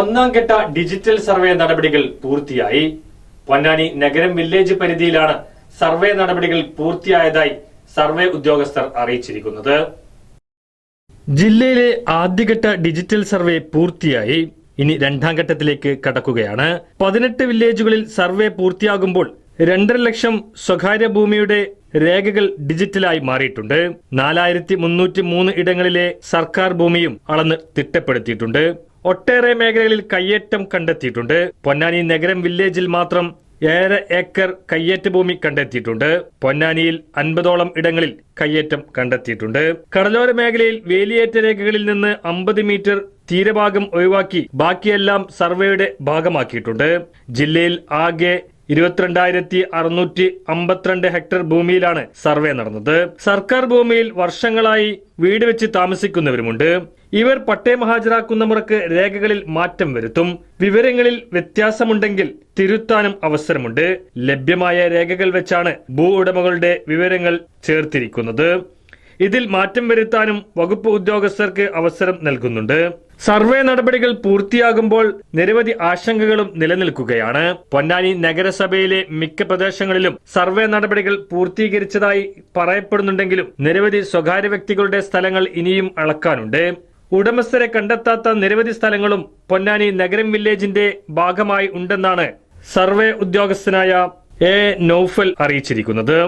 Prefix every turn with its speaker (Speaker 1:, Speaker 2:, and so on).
Speaker 1: ഒന്നാം ഘട്ട digital survey നടപടികൾ പൂർത്തിയായി. പൊന്നാനി നഗരം വില്ലേജ് പരിധിയിലാണ് സർവേ നടപടികൾ പൂർത്തിയായതായി സർവേ ഉദ്യോഗസ്ഥർ അറിയിച്ചിരിക്കുന്നത്. ജില്ലയിലെ ആദ്യഘട്ട ഡിജിറ്റൽ സർവേ പൂർത്തിയായി. ഇനി രണ്ടാം ഘട്ടത്തിലേക്ക് കടക്കുകയാണ്. പതിനെട്ട് വില്ലേജുകളിൽ സർവേ പൂർത്തിയാകുമ്പോൾ രണ്ടര ലക്ഷം സ്വകാര്യ ഭൂമിയുടെ രേഖകൾ ഡിജിറ്റലായി മാറിയിട്ടുണ്ട്. നാലായിരത്തി മുന്നൂറ്റി മൂന്ന് ഇടങ്ങളിലെ സർക്കാർ ഭൂമിയും അളന്ന് തിട്ടപ്പെടുത്തിയിട്ടുണ്ട്. ഒട്ടേറെ മേഖലകളിൽ കയ്യേറ്റം കണ്ടെത്തിയിട്ടുണ്ട്. പൊന്നാനി നഗരം വില്ലേജിൽ മാത്രം ഏഴര ഏക്കർ കയ്യേറ്റ ഭൂമി കണ്ടെത്തിയിട്ടുണ്ട്. പൊന്നാനിയിൽ അൻപതോളം ഇടങ്ങളിൽ കയ്യേറ്റം കണ്ടെത്തിയിട്ടുണ്ട്. കടലോര മേഖലയിൽ വേലിയേറ്റ രേഖകളിൽ നിന്ന് അമ്പത് മീറ്റർ തീരഭാഗം ഒഴിവാക്കി ബാക്കിയെല്ലാം സർവേയുടെ ഭാഗമാക്കിയിട്ടുണ്ട്. ജില്ലയിൽ ആകെ ഇരുപത്തിരണ്ടായിരത്തി അറുന്നൂറ്റി അമ്പത്തിരണ്ട് ഹെക്ടർ ഭൂമിയിലാണ് സർവേ നടന്നത്. സർക്കാർ ഭൂമിയിൽ വർഷങ്ങളായി വീട് വെച്ച് താമസിക്കുന്നവരുമുണ്ട്. ഇവർ പട്ടയം ഹാജരാക്കുന്ന മുറക്ക് രേഖകളിൽ മാറ്റം വരുത്തും. വിവരങ്ങളിൽ വ്യത്യാസമുണ്ടെങ്കിൽ തിരുത്താനും അവസരമുണ്ട്. ലഭ്യമായ രേഖകൾ വെച്ചാണ് ഭൂ ഉടമകളുടെ വിവരങ്ങൾ ചേർത്തിരിക്കുന്നത്. ഇതിൽ മാറ്റം വരുത്താനും വകുപ്പ് ഉദ്യോഗസ്ഥർക്ക് അവസരം നൽകുന്നുണ്ട്. സർവേ നടപടികൾ പൂർത്തിയാകുമ്പോൾ നിരവധി ആശങ്കകളും നിലനിൽക്കുകയാണ്. പൊന്നാനി നഗരസഭയിലെ മിക്ക പ്രദേശങ്ങളിലും സർവേ നടപടികൾ പൂർത്തീകരിച്ചതായി പറയപ്പെടുന്നുണ്ടെങ്കിലും നിരവധി സ്വകാര്യ വ്യക്തികളുടെ സ്ഥലങ്ങൾ ഇനിയും അളക്കാനുണ്ട്. ഉടമസ്ഥരെ കണ്ടെത്താത്ത നിരവധി സ്ഥലങ്ങളും പൊന്നാനി നഗരം വില്ലേജിന്റെ ഭാഗമായി ഉണ്ടെന്നാണ് സർവേ ഉദ്യോഗസ്ഥനായ എ നൌഫൽ അറിയിച്ചിരിക്കുന്നത്.